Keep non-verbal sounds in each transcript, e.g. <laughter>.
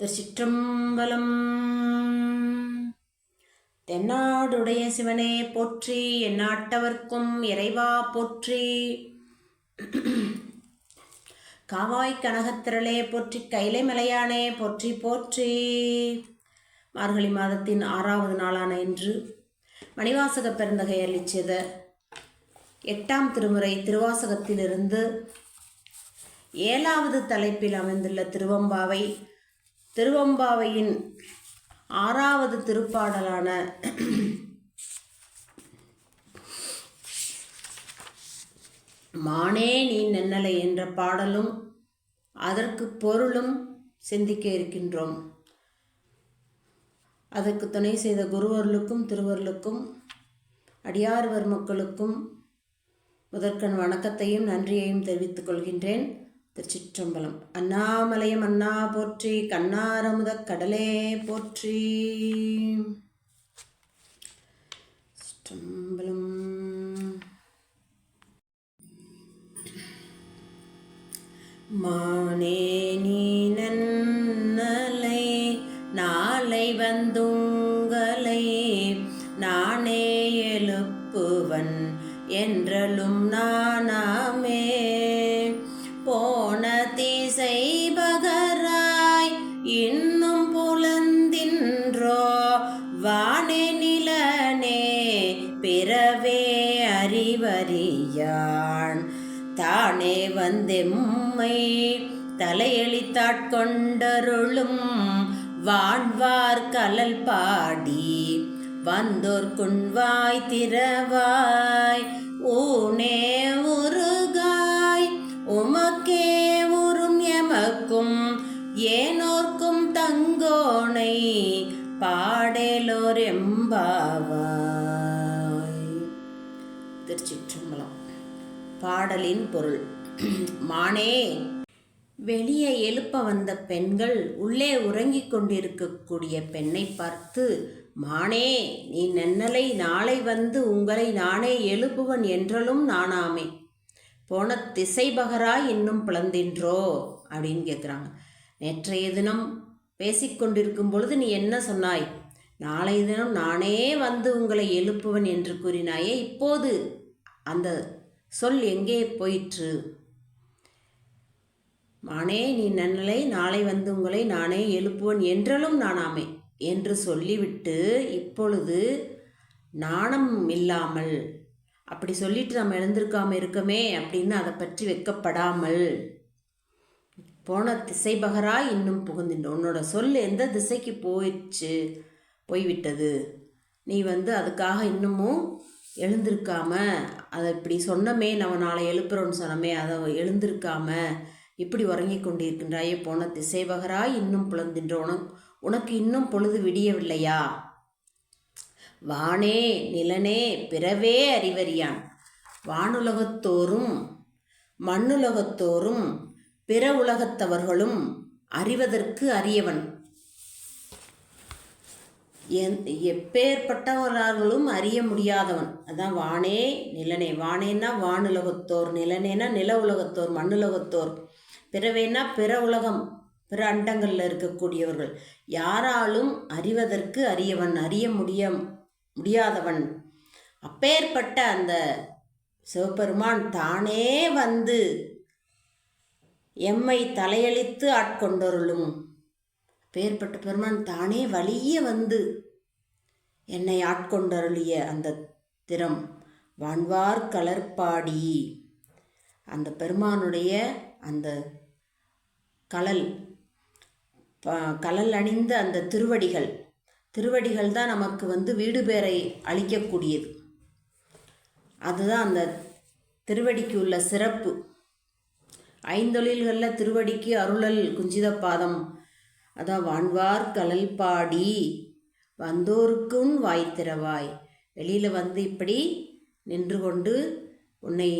திருச்சிற்றம்பலம் தென்னாடுடைய சிவனே போற்றி எந்நாட்டவர்க்கும் இறைவா போற்றி. காவாய் கனகத்திரளே போற்றி கைலை மலையானே போற்றி போற்றி. மார்கழி மாதத்தின் ஆறாவது நாளான இன்று மணிவாசக பெருந்தகை அளிச்சத எட்டாம் திருமுறை திருவாசகத்திலிருந்து ஏழாவது தலைப்பில் அமைந்துள்ள திருவம்பாவை திருவம்பாவையின் ஆறாவது திருப்பாடலான மானே நீ நென்னலை என்ற பாடலும் அதற்கு பொருளும் சிந்திக்க இருக்கின்றோம். அதற்கு துணை செய்த குருவர்களுக்கும் திருவர்களுக்கும் அடியார்வர் மக்களுக்கும் முதற்கண் வணக்கத்தையும் நன்றியையும் தெரிவித்துக் கொள்கின்றேன். திருச்சிற்றம்பலம். அண்ணாமலையம் அண்ணா போற்றி கண்ணாரமுத கடலே போற்றி. சிற்றம்பலம் மானே நீ நன் வந்தெம்மை தலையளித்தாட்கொண்டருளும் வான்வார் கலல் பாடி வந்தோர் குண்வாய் திறவாய். ஊனே உருகாய் உமக்கே உறும் எமக்கும் ஏனோர்க்கும் தங்கோனை பாடேலோர் எம்பாவாய். திருச்சிற்றம்பலம். பாடலின் பொருள். <clears throat> மானே. வெளியே எழுப்ப வந்த பெண்கள் உள்ளே உறங்கிக் கொண்டிருக்கக்கூடிய பெண்ணை பார்த்து மானே நீ நன்னலை நாளை வந்து உங்களை நானே எழுப்புவன் என்றலும் நானாமே. போன திசைபகராய் இன்னும் பிளந்தின்றோ? அப்படின்னு கேட்குறாங்க நேற்றைய தினம் பேசிக்கொண்டிருக்கும் பொழுது நீ என்ன சொன்னாய்? நாளைய தினம் நானே வந்து உங்களை எழுப்புவன் என்று கூறினாயே இப்போது அந்த சொல் எங்கே போயிற்று? மானே நீ நன்னலை நாளை வந்து உங்களை நானே எழுப்புவேன் என்றலும் நானாமே என்று சொல்லிவிட்டு இப்பொழுது நாணம் இல்லாமல் அப்படி சொல்லிட்டு நம்ம எழுந்திருக்காம இருக்கமே அப்படின்னு அதை பற்றி வெக்கப்படாமல் போன திசை பகராய் இன்னும் புகுந்துட்டு உன்னோட சொல் எந்த திசைக்கு போயிடுச்சு போய்விட்டது? நீ வந்து அதுக்காக இன்னமும் எழுந்திருக்காம அதை இப்படி சொன்னமே நம்ம நாளை எழுப்புறோன்னு சொன்னமே அதை எழுந்திருக்காம இப்படி உறங்கிக் கொண்டிருக்கின்றாயே போன திசைவகராய் இன்னும் புலந்தின்ற உனக்கு உனக்கு இன்னும் பொழுது விடியவில்லையா? வானே நிலனே பிறவே அறிவறியான். வானுலகத்தோறும் மண்ணுலகத்தோறும் பிற உலகத்தவர்களும் அறிவதற்கு அரியவன். எப்பேற்பட்டவர்களும் அறிய முடியாதவன். அதான் வானே நிலனே. வானேன்னா வானுலகத்தோர் நிலனேனா நில உலகத்தோர் மண்ணுலகத்தோர். பிறவேனா பிற உலகம் பிற அண்டங்களில் இருக்கக்கூடியவர்கள். யாராலும் அறிவதற்கு அறியவன் அறிய முடிய முடியாதவன். அப்பேற்பட்ட அந்த சிவபெருமான் தானே வந்து எம்மை தலையளித்து ஆட்கொண்டருளும். பேர்பட்ட பெருமான் தானே வழியே வந்து என்னை ஆட்கொண்டருளிய அந்த திறம். வான்வார் கலர்பாடி. அந்த பெருமானுடைய அந்த கலல் கலல் அணிந்த அந்த திருவடிகள் திருவடிகள் தான் நமக்கு வந்து வீடு பேரை அளிக்கக்கூடியது. அதுதான் அந்த திருவடிக்கு உள்ள சிறப்பு. ஐந்தொழில்களில் திருவடிக்கு அருளல் குஞ்சித பாதம் அதான் வான்வார் கலல் பாடி வந்தோருக்கும் வாய் திறவாய். வெளியில் வந்து இப்படி நின்று கொண்டு உன்னை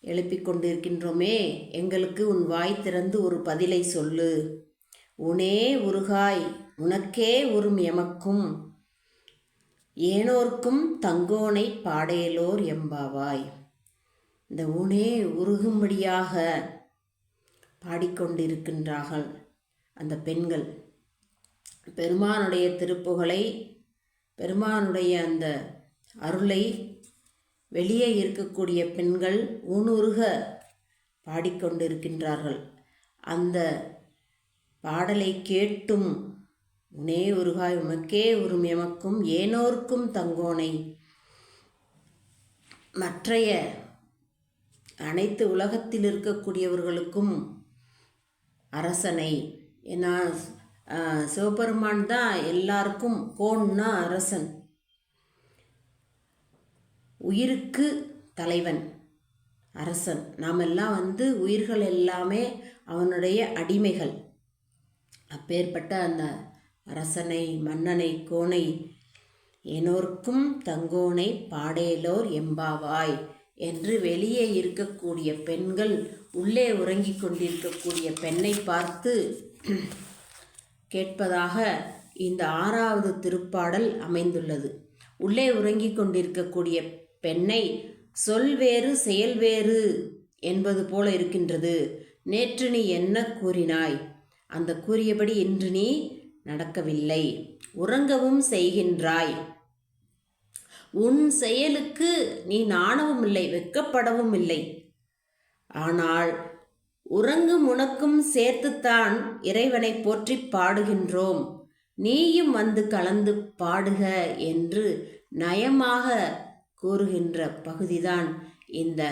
எழுப்பிக் கொண்டிருக்கின்றோமே எங்களுக்கு உன் வாய் திறந்து ஒரு பதிலை சொல்லு. உனே உருகாய் உனக்கே உறும் எமக்கும். ஏனோர்க்கும் தங்கோனை பாடேலோர் எம்பாவாய் இந்த ஊனே உருகும்படியாக பாடிக்கொண்டிருக்கின்றார்கள் அந்த பெண்கள். பெருமானுடைய திருப்புகளை பெருமானுடைய அந்த அருளை வெளியே இருக்கக்கூடிய பெண்கள் ஊனுருக பாடிக்கொண்டிருக்கின்றார்கள். அந்த பாடலை கேட்டும் உனே உருகாய் உமக்கே உரும் எமக்கும் ஏனோர்க்கும் தங்கோனை. மற்றைய அனைத்து உலகத்தில் இருக்கக்கூடியவர்களுக்கும் அரசனை. ஏன்னா சிவபெருமான் தான் எல்லாருக்கும் கோன்னா அரசன். உயிருக்கு தலைவன் அரசன். நாம் எல்லாம் வந்து உயிர்கள் எல்லாமே அவனுடைய அடிமைகள். அப்பேற்பட்ட அந்த அரசனை மன்னனை கோனை எனோர்க்கும் தங்கோனை பாடேலோர் எம்பாவாய் என்று வெளியே இருக்கக்கூடிய பெண்கள் உள்ளே உறங்கிக் கொண்டிருக்கக்கூடிய பெண்ணை பார்த்து கேட்பதாக இந்த ஆறாவது திருப்பாடல் அமைந்துள்ளது. உள்ளே உறங்கிக் கொண்டிருக்கக்கூடிய பெண்ணை சொல் வேறு செயல் வேறு என்பது போல இருக்கின்றது. நேற்று நீ என்ன கூறினாய்? அந்த கூறியபடி இன்று நீ நடக்கவில்லை. உறங்கவும் செய்கின்றாய். உன் செயலுக்கு நீ நாணவும் இல்லை வெட்கப்படவும் இல்லை. ஆனால் உறங்கும் உனக்கும் சேர்த்துத்தான் இறைவனை போற்றி பாடுகின்றோம். நீயும் வந்து கலந்து பாடுக என்று நயமாக கூறுகின்ற பகுதிதான் இந்த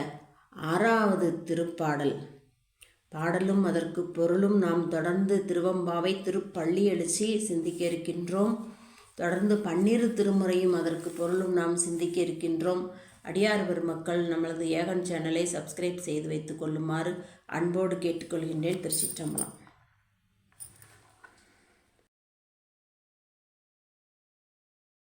ஆறாவது திருப்பாடல். பாடலும் அதற்கு பொருளும் நாம் தொடர்ந்து திருவம்பாவை திருப்பள்ளி எழுச்சி சிந்திக்க இருக்கின்றோம். தொடர்ந்து பன்னிரு திருமுறையும் அதற்கு பொருளும் நாம் சிந்திக்க இருக்கின்றோம். அடியார் பெருமக்கள் நம்மளது ஏகன் சேனலை சப்ஸ்கிரைப் செய்து வைத்துக் கொள்ளுமாறு அன்போடு கேட்டுக்கொள்கின்றேன். திருச்சிற்றம்பலம்.